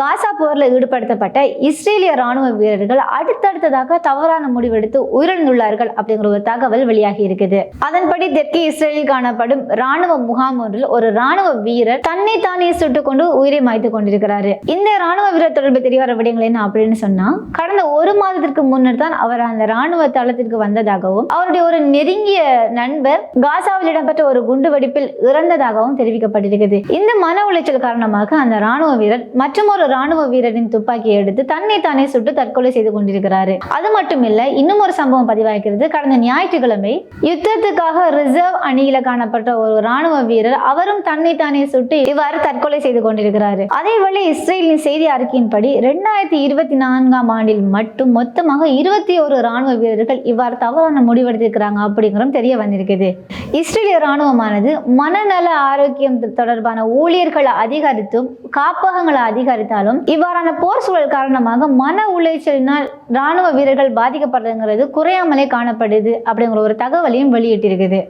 காசா போரில் ஈடுபடுத்தப்பட்ட இஸ்ரேலிய ராணுவ வீரர்கள் அடுத்தடுத்ததாக தவறான முடிவெடுத்து உயிரிழந்துள்ளார்கள் அப்படிங்கிற ஒரு தகவல் வெளியாகி இருக்குது. அதன்படி தெற்கே இஸ்ரேலில் காணப்படும் ராணுவ முகாம் ஒன்றில் ஒரு ராணுவ வீரர் தன்னை தானே சுட்டுக் கொண்டு உயிரை மாய்த்து கொண்டிருக்கிறாரு. இந்த ராணுவ வீரர் தொடர்பு தெரிய வர விடங்கள் என்ன அப்படின்னு சொன்னா கடந்த ஒரு மாதத்திற்கு முன்னர் தான் அவர் அந்த ராணுவ தளத்திற்கு வந்ததாகவும் அவருடைய ஒரு நெருங்கிய நண்பர் காசாவில் இடம்பெற்ற ஒரு குண்டுவெடிப்பில் இறந்ததாகவும் தெரிவிக்கப்பட்டிருக்கிறது இந்த மன உளைச்சல் காரணமாக அந்த ராணுவ வீரர் மற்றும் ஒரு ராணுவ வீரரின் துப்பாக்கியை எடுத்து தன்னை தானே சுட்டு தற்கொலை செய்து கொண்டிருக்கிறாரு. அது மட்டும் இல்ல இன்னும் ஒரு சம்பவம் பதிவாகிறது. கடந்த ஞாயிற்றுக்கிழமை யுத்தத்துக்காக ரிசர்வ் அணியில காணப்பட்ட ஒரு ராணுவ வீரர் அவரும் தன்னை தானே சுட்டு இவ்வாறு தற்கொலை செய்து கொண்டிருக்கிறாரு. அதேவேளை இஸ்ரேலின் செய்தி அறிக்கையின்படி ரெண்டாயிரத்தி இருபத்தி நான்காம் ஆண்டில் மட்டும் மொத்தமாக இருபத்தி ஒரு ராணுவ வீரர்கள் இவ்வாறு தவறான முடிவெடுத்திருக்கிறாங்க அப்படிங்கிறதும் தெரிய வந்திருக்குது. இஸ்ரேலிய ராணுவமானது மனநல ஆரோக்கியம் தொடர்பான ஊழியர்களை அதிகரித்தும் காப்பகங்களை அதிகரித்தாலும் இவ்வாறான போர் சூழல் காரணமாக மன உளைச்சலினால் ராணுவ வீரர்கள் பாதிக்கப்படுறதுங்கிறது குறையாமலே காணப்படுது அப்படிங்கிற ஒரு தகவலையும் வெளியிட்டிருக்குது.